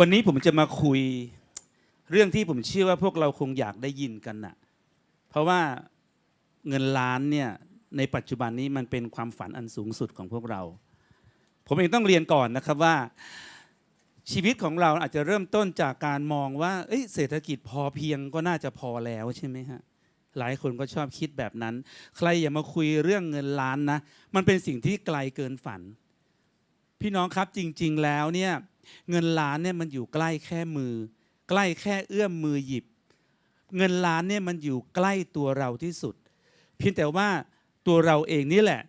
วันนี้ผมจะมาคุยเรื่องที่ผมเชื่อว่าพวกเราคงอยากได้ยินกันน่ะ เพราะว่าเงินล้านเนี่ยในปัจจุบันนี้มันเป็นความฝันอันสูงสุดของพวกเรา ผมเองต้องเรียนก่อนนะครับว่า ชีวิตของเราอาจจะเริ่มต้นจากการมองว่าเเศรษฐกิจพอเพียงก็น่าจะพอแล้วใช่ไหมฮะหลายคนก็ชอบคิดแบบนั้น ใครอย่ามาคุยเรื่องเงินล้านนะ มันเป็นสิ่งที่ไกลเกินฝัน พี่น้องครับจริง ๆ แล้วเนี่ยเงินล้านเนี่ยมันอยู่ใกล้แค่มือ ใกล้แค่เอื้อมมือหยิบ เงินล้านเนี่ยมันอยู่ใกล้ตัวเราที่สุด เพียงแต่ว่าตัวเราเองนี่แหละ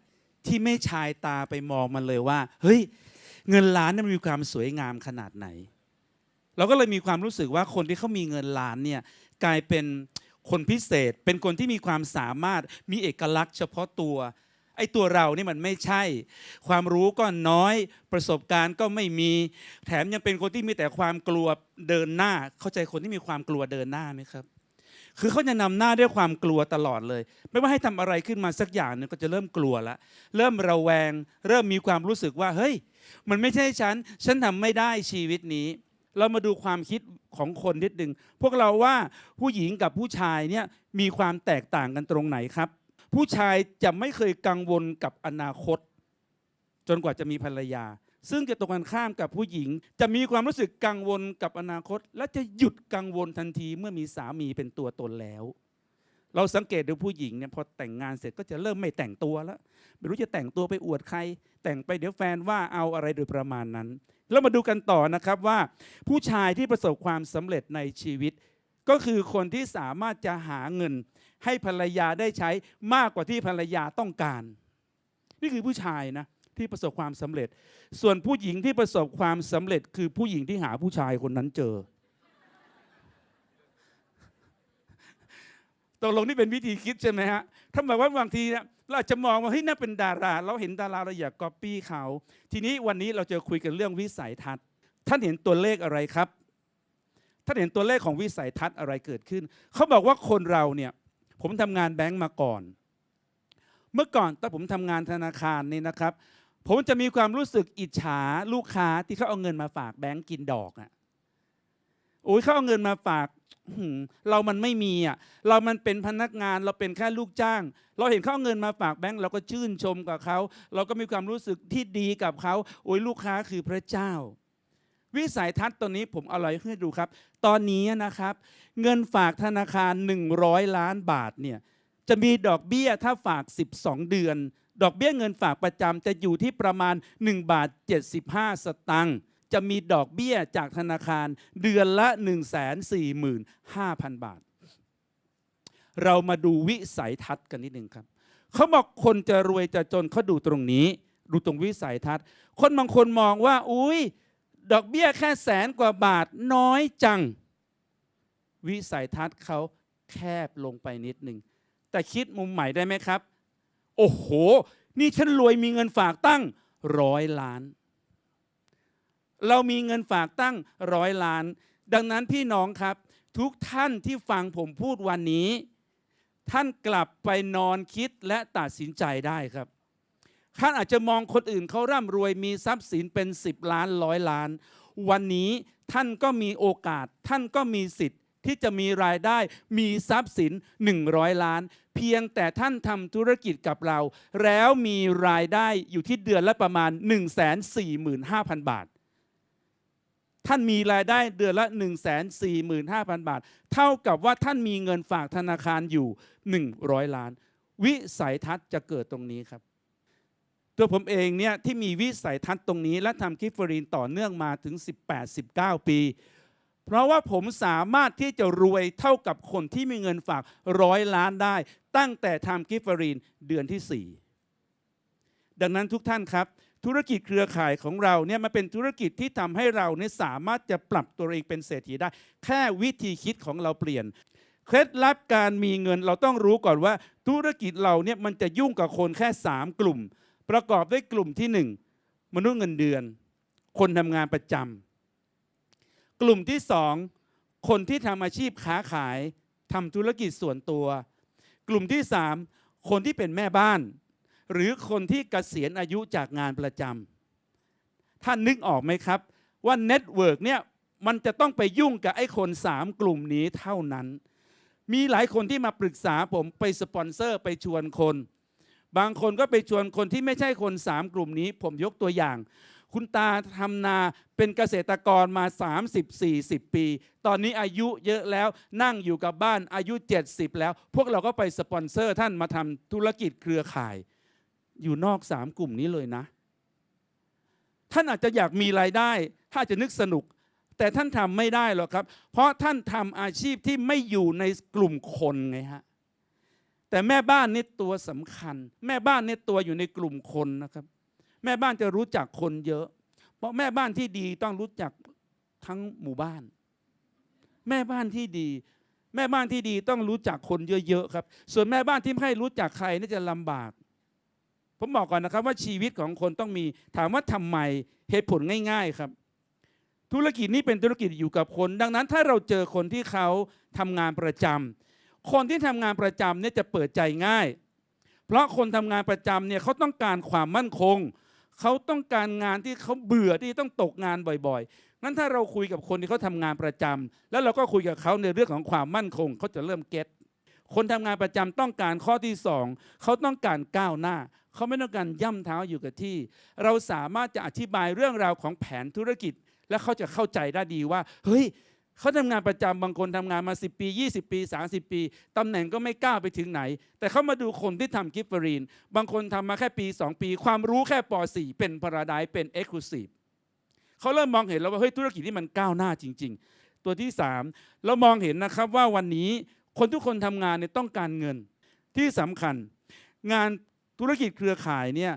ที่ไม่ชายตาไปมองมันเลยว่า เฮ้ย เงินล้านเนี่ยมันมีความสวยงามขนาดไหน เราก็เลยมีความรู้สึกว่าคนที่เขามีเงินล้านเนี่ยกลายเป็นคนพิเศษเป็นคนที่มีความสามารถมีเอกลักษณ์เฉพาะตัว ไอ้ตัวเรานี่มันไม่ใช่ ความรู้ก็น้อยประสบการณ์ก็ไม่มี แถมยังเป็นคนที่มีแต่ความกลัวเดินหน้า เข้าใจคนที่มีความกลัวเดินหน้าไหมครับ คือเขาจะนำหน้าด้วยความกลัวตลอดเลย ไม่ว่าให้ทำอะไรขึ้นมาสักอย่างหนึงก็จะเริ่มกลัวละเริ่มระแวง เริ่มมีความรู้สึกว่าเฮ้ย มันไม่ใช่ฉัน ฉันทำไม่ได้ชีวิตนี้เรามาดูความคิดของคนนิดหนึ่งพวกเราว่าผู้หญิงกับผู้ชายเนี่ยมีความแตกต่างกันตรงไหนครับ ผู้ชายจะไม่เคยกังวลกับอนาคต จนกว่าจะมีภรรยา ซึ่งจะตรงกันข้ามกับผู้หญิง จะมีความรู้สึกกังวลกับอนาคต และจะหยุดกังวลทันทีเมื่อมีสามีเป็นตัวตนแล้ว เราสังเกตดูผู้หญิงเนี่ยพอแต่งงานเสร็จก็จะเริ่มไม่แต่งตัวแล้วไม่รู้จะแต่งตัวไปอวดใคร แต่งไปเดี๋ยวแฟนว่าเอาอะไรโดยประมาณนั้น แล้วมาดูกันต่อนะครับว่า ผู้ชายที่ประสบความสำเร็จในชีวิต ก็คือคนที่สามารถจะหาเงิน ให้ภรรยาได้ใช้มากกว่าที่ภรรยาต้องการ นี่คือผู้ชายนะที่ประสบความสำเร็จ ส่วนผู้หญิงที่ประสบความสำเร็จ คือผู้หญิงที่หาผู้ชายคนนั้นเจอตกลงนี่เป็นวิธีคิดใช่ไหมฮะถ้าหมว่าบางทีเนี่ยเราจะมองว่าเฮ้ยน่าเป็นดารา เราเห็นดาราเราอยากก๊อปปี้เขา ทีนี้วันนี้เราจะคุยกันเรื่องวิสัยทัศน์ ท่านเห็นตัวเลขอะไรครับ ท่านเห็นตัวเลขของวิสัยทัศน์อะไรเกิดขึ้น เขาบอกว่าคนเราเนี่ย ผมทำงานแบงก์มาก่อน เมื่อก่อนตอนผมทำงานธนาคารนี่นะครับ ผมจะมีความรู้สึกอิจฉาลูกค้าที่เขาเอาเงินมาฝากแบงก์กินดอกอะ่ะโอ้ยเขาเอาเงินมาฝากเรามันไม่มีอะ เรามันเป็นพนักงาน เราเป็นแค่ลูกจ้าง เราเห็นเขาเอาเงินมาฝากแบงก์เราก็ชื่นชมกับเขา เราก็มีความรู้สึกที่ดีกับเขา โอ้ยลูกค้าคือพระเจ้า วิสัยทัศน์ตัวนี้ผมเอาอะไรให้ดูครับ ตอนนี้นะครับ เงินฝากธนาคาร 100 ล้านบาทเนี่ยจะมีดอกเบี้ยถ้าฝาก 12 เดือน ดอกเบี้ยเงินฝากประจำจะอยู่ที่ประมาณ1บาท75 สตังค์จะมีดอกเบี้ยจากธนาคารเดือนละ 145,000 บาท เรามาดูวิสัยทัศน์กันนิดหนึ่งครับเขาบอกคนจะรวยจะจนเขาดูตรงนี้ ดูตรงวิสัยทัศน์ คนบางคนมองว่า อุ้ย ดอกเบี้ยแค่แสนกว่าบาทน้อยจัง วิสัยทัศน์เขาแคบลงไปนิดหนึ่ง แต่คิดมุมใหม่ได้ไหมครับ โอ้โห นี่ฉันรวยมีเงินฝากตั้งร้อยล้าน เรามีเงินฝากตั้งร้อยล้าน ดังนั้นพี่น้องครับ ทุกท่านที่ฟังผมพูดวันนี้ ท่านกลับไปนอนคิดและตัดสินใจได้ครับ ท่านอาจจะมองคนอื่นเขาร่ำรวยมีทรัพย์สินเป็น 10 ล้านร้อยล้าน วันนี้ท่านก็มีโอกาส ท่านก็มีสิทธิ์ที่จะมีรายได้มีทรัพย์สิน 100 ล้าน เพียงแต่ท่านทำธุรกิจกับเรา แล้วมีรายได้อยู่ที่เดือนละประมาณ 145,000 บาท ท่านมีรายได้เดือนละ 145,000 บาท เท่ากับว่าท่านมีเงินฝากธนาคารอยู่ 100 ล้าน วิสัยทัศน์จะเกิดตรงนี้ครับ ตัวผมเองเนี่ยที่มีวิสัยทัศน์ตรงนี้ และทำกิฟฟรีนต่อเนื่องมาถึง 18-19 ปี เพราะว่าผมสามารถที่จะรวยเท่ากับคนที่มีเงินฝากร้อยล้านได้ ตั้งแต่ทำกิฟฟรีนเดือนที่ 4 ดังนั้นทุกท่านครับ ธุรกิจเครือข่ายของเราเนี่ยมันเป็นธุรกิจที่ทำให้เราเนี่ยสามารถจะปรับตัวเองเป็นเศรษฐีได้ แค่วิธีคิดของเราเปลี่ยนเคล็ดลับการมีเงินเราต้องรู้ก่อนว่า ธุรกิจเราเนี่ยมันจะยุ่งกับคนแค่ 3 กลุ่ม ประกอบด้วยกลุ่มที่ 1 มนุษย์เงินเดือน คนทำงานประจำกลุ่มที่ 2 คนที่ทำอาชีพค้าขายทำธุรกิจส่วนตัว กลุ่มที่ 3 คนที่เป็นแม่บ้าน หรือคนที่เกษียณอายุจากงานประจำท่านนึกออกไหมครับ ว่าเน็ตเวิร์กเนี่ยมันจะต้องไปยุ่งกับไอ้คนสามกลุ่มนี้เท่านั้น มีหลายคนที่มาปรึกษาผมไปสปอนเซอร์ไปชวนคน บางคนก็ไปชวนคนที่ไม่ใช่คนสามกลุ่มนี้ ผมยกตัวอย่าง คุณตาทำนาเป็นเกษตรกรมา 30-40 ปี ตอนนี้อายุเยอะแล้วนั่งอยู่กับบ้านอายุ 70 แล้ว พวกเราก็ไปสปอนเซอร์ท่านมาทำธุรกิจเครือข่าย อยู่นอกสามกลุ่มนี้เลยนะ ท่านอาจจะอยากมีรายได้ ถ้าจะนึกสนุก แต่ท่านทำไม่ได้หรอกครับ เพราะท่านทำอาชีพที่ไม่อยู่ในกลุ่มคนไงฮะ แต่แม่บ้านนี่ตัวสำคัญ แม่บ้านนี่ตัวอยู่ในกลุ่มคนนะครับ แม่บ้านจะรู้จักคนเยอะ เพราะแม่บ้านที่ดีต้องรู้จักทั้งหมู่บ้าน แม่บ้านที่ดี แม่บ้านที่ดีต้องรู้จักคนเยอะๆครับ ส่วนแม่บ้านที่ไม่รู้จักใครนี่จะลำบาก ผมบอกก่อนนะครับว่าชีวิตของคนต้องมี ถามว่าทำไมเหตุผลง่าย ๆครับ ธุรกิจนี้เป็นธุรกิจอยู่กับคน ดังนั้นถ้าเราเจอคนที่เขาทำงานประจำ คนที่ทำงานประจำเนี่ยจะเปิดใจง่าย เพราะคนทำงานประจำเนี่ยเขาต้องการความมั่นคง เขาต้องการงานที่เขาเบื่อที่ต้องตกงานบ่อยๆงั้นถ้าเราคุยกับคนที่เขาทำงานประจำแล้วเราก็คุยกับเขาในเรื่องของความมั่นคงเขาจะเริ่มเก็ตคนทำงานประจำต้องการข้อที่สองเขาต้องการก้าวหน้า เขาไม่ต้องการย่ำเท้าอยู่กับที่ เราสามารถจะอธิบายเรื่องราวของแผนธุรกิจ และเขาจะเข้าใจได้ดีว่า เฮ้ย เขาทำงานประจำบางคนทำงานมา 10 ปี 20 ปี 30 ปีตำแหน่งก็ไม่ก้าวไปถึงไหน แต่เขามาดูคนที่ทำกิฟเฟอรีน บางคนทำมาแค่ปี 2 ปี ความรู้แค่ป .4 เป็นพาราไดเป็นเอ็กซ์คลูซีฟเขาเริ่มมองเห็นแล้วว่าเฮ้ยธุรกิจที่มันก้าวหน้าจริง ๆ ตัวที่ 3 เรามองเห็นนะครับว่าวันนี้คนทุกคนทำงานเนี่ยต้องการเงินที่สำคัญ งานธุรกิจเครือข่ายเนี่ย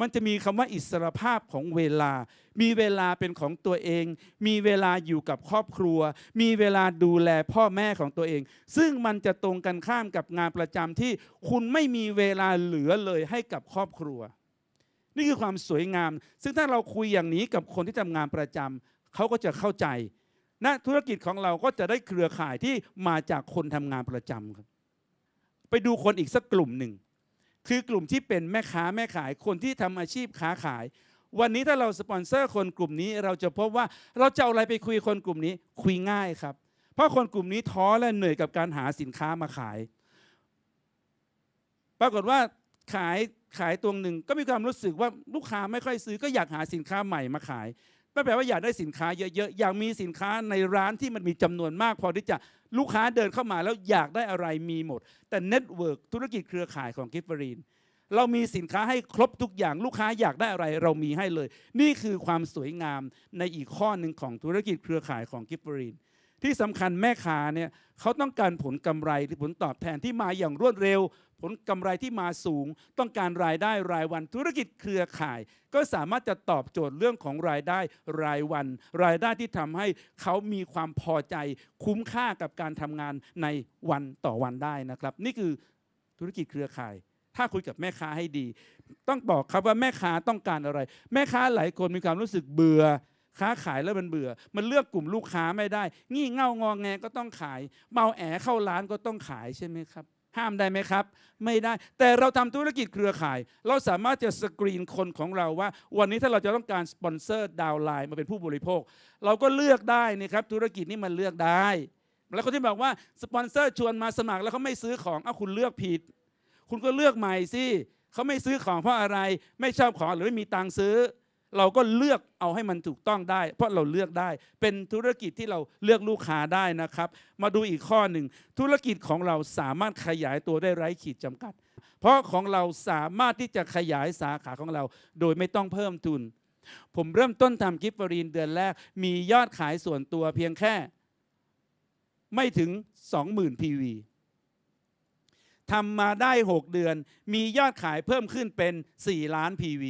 มันจะมีคำว่าอิสรภาพของเวลา มีเวลาเป็นของตัวเอง มีเวลาอยู่กับครอบครัว มีเวลาดูแลพ่อแม่ของตัวเอง ซึ่งมันจะตรงกันข้ามกับงานประจำที่คุณไม่มีเวลาเหลือเลยให้กับครอบครัว นี่คือความสวยงาม ซึ่งถ้าเราคุยอย่างนี้กับคนที่ทำงานประจำเขาก็จะเข้าใจนะธุรกิจของเราก็จะได้เครือข่ายที่มาจากคนทำงานประจำครับ ไปดูคนอีกสักกลุ่มหนึ่ง คือกลุ่มที่เป็นแม่ค้าแม่ขายคนที่ทำอาชีพค้าขาย วันนี้ถ้าเราสปอนเซอร์คนกลุ่มนี้ เราจะพบว่าเราจะเอาอะไรไปคุยคนกลุ่มนี้คุยง่ายครับ เพราะคนกลุ่มนี้ท้อและเหนื่อยกับการหาสินค้ามาขาย ปรากฏว่าขายขายตัวหนึ่งก็มีความรู้สึกว่าลูกค้าไม่ค่อยซื้อก็อยากหาสินค้าใหม่มาขาย ไม่แปลว่าอยากได้สินค้าเยอะๆ อยากมีสินค้าในร้านที่มันมีจำนวนมาก พอที่จะลูกค้าเดินเข้ามาแล้วอยากได้อะไรมีหมด แต่เน็ตเวิร์กธุรกิจเครือข่ายของกิฟเฟอรีนเรามีสินค้าให้ครบทุกอย่างลูกค้าอยากได้อะไร เรามีให้เลย นี่คือความสวยงามในอีกข้อหนึ่งของธุรกิจเครือข่ายของกิฟเฟอรีน ที่สำคัญแม่ค้าเนี่ยเขาต้องการผลกำไรหรือผลตอบแทนที่มาอย่างรวดเร็ว ผลกำไรที่มาสูง ต้องการรายได้รายวันธุรกิจเครือข่าย ก็สามารถจะตอบโจทย์เรื่องของรายได้รายวัน รายได้ที่ทำให้เขามีความพอใจคุ้มค่ากับการทำงานในวันต่อวันได้นะครับ นี่คือธุรกิจเครือข่าย ถ้าคุยกับแม่ค้าให้ดี ต้องบอกครับว่าแม่ค้าต้องการอะไร แม่ค้าหลายคนมีความรู้สึกเบื่อ ค้าขายแล้วมันเบื่อ มันเลือกกลุ่มลูกค้าไม่ได้ งี่เง่างองแงก็ต้องขาย เมาแอเข้าร้านก็ต้องขายใช่ไหมครับ ห้ามได้ไหมครับ ไม่ได้ แต่เราทำธุรกิจเครือข่าย เราสามารถจะสกรีนคนของเราว่า วันนี้ถ้าเราจะต้องการสปอนเซอร์ดาวไลน์มาเป็นผู้บริโภค เราก็เลือกได้นะครับธุรกิจนี้มันเลือกได้ แล้วคนที่บอกว่าสปอนเซอร์ชวนมาสมัครแล้วเขาไม่ซื้อของเอาคุณเลือกผิด คุณก็เลือกใหม่สิเขาไม่ซื้อของเพราะอะไร ไม่ชอบของหรือไม่มีตังค์ซื้อ เราก็เลือกเอาให้มันถูกต้องได้ เพราะเราเลือกได้ เป็นธุรกิจที่เราเลือกลูกค้าได้นะครับ มาดูอีกข้อหนึ่ง ธุรกิจของเราสามารถขยายตัวได้ไร้ขีดจำกัด เพราะของเราสามารถที่จะขยายสาขาของเรา โดยไม่ต้องเพิ่มทุน ผมเริ่มต้นทำกิฟต์ฟรีนเดือนแรก มียอดขายส่วนตัวเพียงแค่ ไม่ถึง 20,000 PV ทำมาได้ 6 เดือน มียอดขายเพิ่มขึ้นเป็น 4 ล้าน PV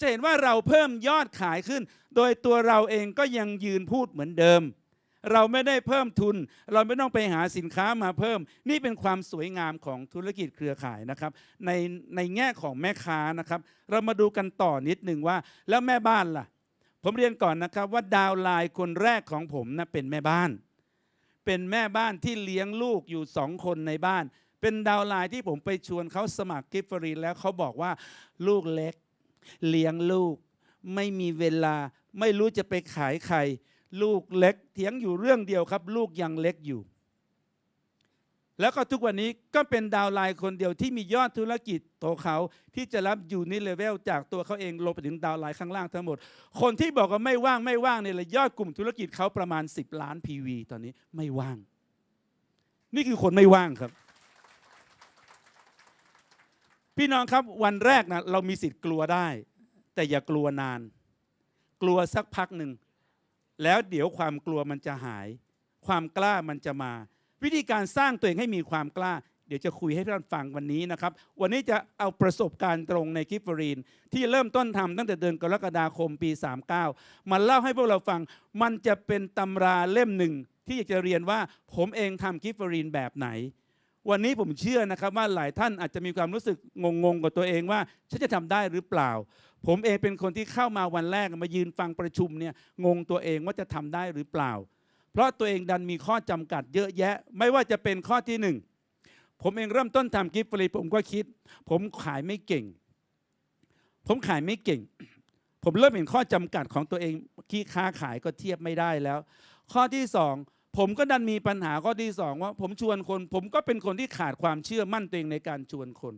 จะเห็นว่าเราเพิ่มยอดขายขึ้น โดยตัวเราเองก็ยังยืนพูดเหมือนเดิม เราไม่ได้เพิ่มทุน เราไม่ต้องไปหาสินค้ามาเพิ่ม นี่เป็นความสวยงามของธุรกิจเครือข่ายนะครับ ในในแง่ของแม่ค้านะครับ เรามาดูกันต่อนิดหนึ่งว่า แล้วแม่บ้านล่ะ ผมเรียนก่อนนะครับว่าดาวไลน์คนแรกของผมนะเป็นแม่บ้าน เป็นแม่บ้านที่เลี้ยงลูกอยู่สองคนในบ้าน เป็นดาวไลน์ที่ผมไปชวนเขาสมัครกิฟต์ฟรีแล้วเขาบอกว่าลูกเล็ก เลี้ยงลูก ไม่มีเวลา ไม่รู้จะไปขายใคร ลูกเล็กเถียงอยู่เรื่องเดียวครับ ลูกยังเล็กอยู่ แล้วก็ทุกวันนี้ก็เป็นดาวไลน์คนเดียวที่มียอดธุรกิจตัวเขาที่จะรับอยู่ในเลเวลจากตัวเขาเองลงไปถึงดาวไลน์ข้างล่างทั้งหมด คนที่บอกว่าไม่ว่างไม่ว่างเนี่ยเลยยอดกลุ่มธุรกิจเขาประมาณ 10 ล้าน PV ตอนนี้ไม่ว่าง นี่คือคนไม่ว่างครับ พี่น้องครับวันแรกนะเรามีสิทธิ์กลัวได้ แต่อย่ากลัวนาน กลัวสักพักหนึ่ง แล้วเดี๋ยวความกลัวมันจะหาย ความกล้ามันจะมา วิธีการสร้างตัวเองให้มีความกล้า เดี๋ยวจะคุยให้ท่านฟังวันนี้นะครับ วันนี้จะเอาประสบการณ์ตรงในกิฟฟรีน ที่เริ่มต้นทำตั้งแต่เดือนกรกฎาคมปี 39 มันเล่าให้พวกเราฟัง มันจะเป็นตำราเล่มหนึ่งที่อยากจะเรียนว่าผมเองทำกิฟฟรีนแบบไหน วันนี้ผมเชื่อนะครับว่าหลายท่านอาจจะมีความรู้สึกงงๆกับตัวเองว่าฉันจะทำได้หรือเปล่า ผมเองเป็นคนที่เข้ามาวันแรกมายืนฟังประชุมเนี่ยงงตัวเองว่าจะทำได้หรือเปล่า เพราะตัวเองดันมีข้อจำกัดเยอะแยะ ไม่ว่าจะเป็นข้อที่หนึ่งผมเองเริ่มต้นทำกิฟต์ฟรีผมก็คิด ผมขายไม่เก่ง ผมขายไม่เก่ง ผมเริ่มเห็นข้อจำกัดของตัวเองที่ค้าขายก็เทียบไม่ได้แล้ว ข้อที่สอง ผมก็ดันมีปัญหาข้อที่สองว่า ผมชวนคน ผมก็เป็นคนที่ขาดความเชื่อมั่นตัวเองในการชวนคน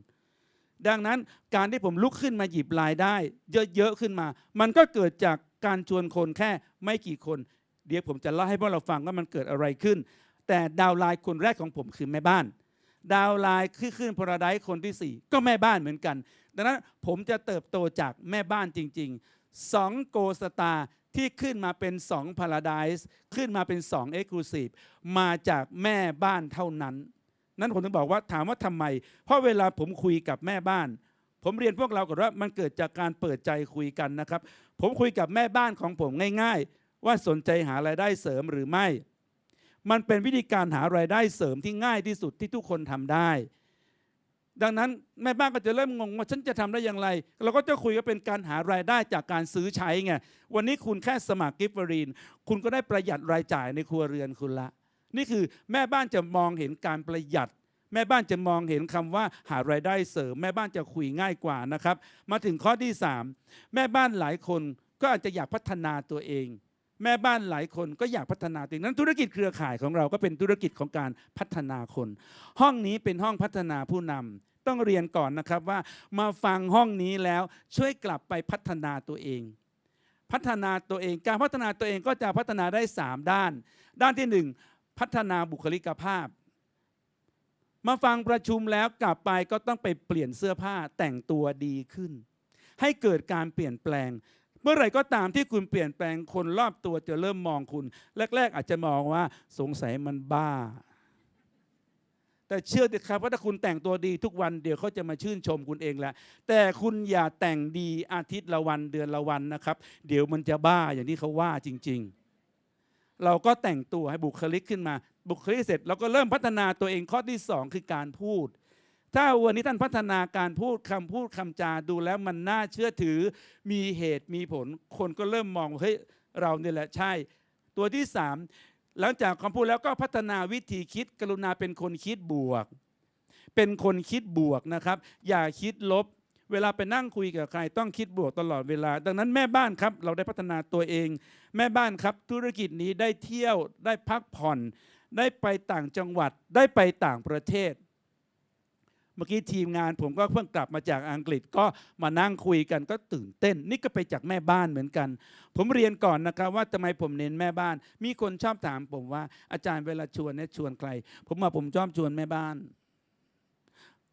ดังนั้นการที่ผมลุกขึ้นมาหยิบรายได้ เยอะๆขึ้นมา มันก็เกิดจากการชวนคนแค่ไม่กี่คน เดี๋ยวผมจะเล่าให้พวกเราฟังว่ามันเกิดอะไรขึ้น แต่ดาวไลน์คนแรกของผมคือแม่บ้าน ดาวไลน์คือขึ้นพราไดซ์คนที่สี่ก็แม่บ้านเหมือนกัน ดังนั้นผมจะเติบโตจากแม่บ้านจริงๆสองโกสตา ที่ขึ้นมาเป็น2 Paradise ขึ้นมาเป็น2 Exclusive มาจากแม่บ้านเท่านั้น นั้นผมถึงบอกว่าถามว่าทำไม เพราะเวลาผมคุยกับแม่บ้าน ผมเรียนพวกเราก่อนว่ามันเกิดจากการเปิดใจคุยกันนะครับ ผมคุยกับแม่บ้านของผมง่าย ๆ ว่าสนใจหารายได้เสริมหรือไม่ มันเป็นวิธีการหารายได้เสริมที่ง่ายที่สุดที่ทุกคนทำได้ ดังนั้นแม่บ้านก็จะเริ่มงงว่าฉันจะทำได้อย่างไร เราก็จะคุยว่าเป็นการหารายได้จากการซื้อใช้ไงวันนี้คุณแค่สมัครกิฟต์ฟรีน คุณก็ได้ประหยัดรายจ่ายในครัวเรือนคุณละ นี่คือแม่บ้านจะมองเห็นการประหยัด แม่บ้านจะมองเห็นคำว่าหารายได้เสริม แม่บ้านจะคุยง่ายกว่านะครับ มาถึงข้อที่ 3 แม่บ้านหลายคนก็อาจจะอยากพัฒนาตัวเอง แม่บ้านหลายคนก็อยากพัฒนาตัวเองนั้นธุรกิจเครือข่ายของเราก็เป็นธุรกิจของการพัฒนาคน ห้องนี้เป็นห้องพัฒนาผู้นำ ต้องเรียนก่อนนะครับว่ามาฟังห้องนี้แล้วช่วยกลับไปพัฒนาตัวเอง พัฒนาตัวเองการพัฒนาตัวเองก็จะพัฒนาได้ 3 ด้าน ด้านที่ 1 พัฒนาบุคลิกภาพ มาฟังประชุมแล้วกลับไปก็ต้องไปเปลี่ยนเสื้อผ้าแต่งตัวดีขึ้น ให้เกิดการเปลี่ยนแปลงเมื่อไหร่ก็ตามที่คุณเปลี่ยนแปลงคนรอบตัวจะเริ่มมองคุณ แรก ๆ อาจจะมองว่าสงสัยมันบ้า แต่เชื่อเถอะครับว่าถ้าคุณแต่งตัวดีทุกวันเดี๋ยวเขาจะมาชื่นชมคุณเองแหละแต่คุณอย่าแต่งดีอาทิตย์ละวันเดือนละวันนะครับ เดี๋ยวมันจะบ้าอย่างที่เขาว่าจริง ๆ เราก็แต่งตัวให้บุคลิกขึ้นมา บุคลิกเสร็จเราก็เริ่มพัฒนาตัวเองข้อที่สองคือการพูด ถ้าวันนี้ท่านพัฒนาการพูดคำพูดคำจาดูแล้วมันน่าเชื่อถือมีเหตุมีผล คนก็เริ่มมองเฮ้ยเราเนี่ยแหละใช่ ตัวที่สาม หลังจากคำพูดแล้วก็พัฒนาวิธีคิด กรุณาเป็นคนคิดบวก เป็นคนคิดบวกนะครับ อย่าคิดลบ เวลาไปนั่งคุยกับใคร ต้องคิดบวกตลอดเวลา ดังนั้นแม่บ้านครับ เราได้พัฒนาตัวเอง แม่บ้านครับ ธุรกิจนี้ได้เที่ยวได้พักผ่อน ได้ไปต่างจังหวัด ได้ไปต่างประเทศ เมื่อกี้ทีมงานผมก็เพิ่งกลับมาจากอังกฤษก็มานั่งคุยกันก็ตื่นเต้น นี่ก็ไปจากแม่บ้านเหมือนกัน ผมเรียนก่อนนะครับว่าทำไมผมเน้นแม่บ้าน มีคนชอบถามผมว่าอาจารย์เวลาชวนเนี่ยชวนใคร ผมว่าผมชอบชวนแม่บ้าน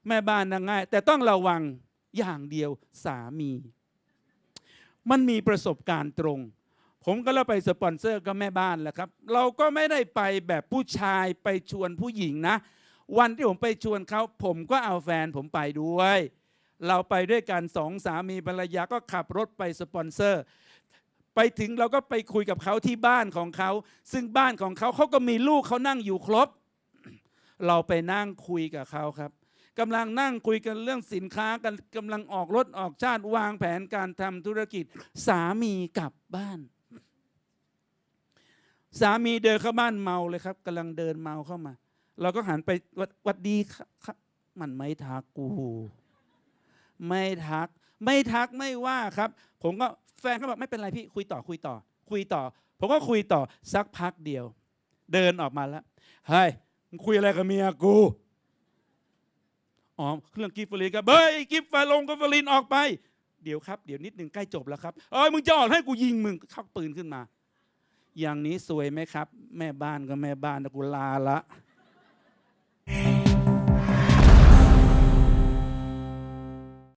แม่บ้านนะง่าย แต่ต้องระวังอย่างเดียวสามี มันมีประสบการณ์ตรง ผมก็เลยไปสปอนเซอร์ก็แม่บ้านแหละครับ เราก็ไม่ได้ไปแบบผู้ชายไปชวนผู้หญิงนะ วันที่ผมไปชวนเขาผมก็เอาแฟนผมไปด้วย เราไปด้วยกันสองสามีภรรยาก็ขับรถไปสปอนเซอร์ ไปถึงเราก็ไปคุยกับเขาที่บ้านของเขา ซึ่งบ้านของเขาเขาก็มีลูกเขานั่งอยู่ครบ เราไปนั่งคุยกับเขาครับกำลังนั่งคุยกันเรื่องสินค้ากันกำลังออกรถออกชาติวางแผนการทำธุรกิจ สามีกลับบ้าน สามีเดินเข้าบ้านเมาเลยครับกำลังเดินเมาเข้ามา เราก็หันไปวัดวดดีครับมันไม่ทักกู ไม่ทัก ไม่ทักไม่ว่าครับ ผมก็แฟนเขาบอกไม่เป็นไรพี่ คุยต่อคุยต่อ คุยต่อ ผมก็คุยต่อสักพักเดียว เดินออกมาแล้วเฮ้ยมึงคุยอะไรกับเมียกูอ๋อเรื่องกิฟฟอรีนกับเฮ้ยกิฟฟาลงกิฟฟอรีนออกไป เดี๋ยวครับ เดี๋ยวนิดหนึ่งใกล้จบแล้วครับเอ้ยมึงจะออกให้กูยิงมึงชักปืนขึ้นมา อย่างนี้สวยไหมครับ แม่บ้านก็แม่บ้านกูลาละ Hey.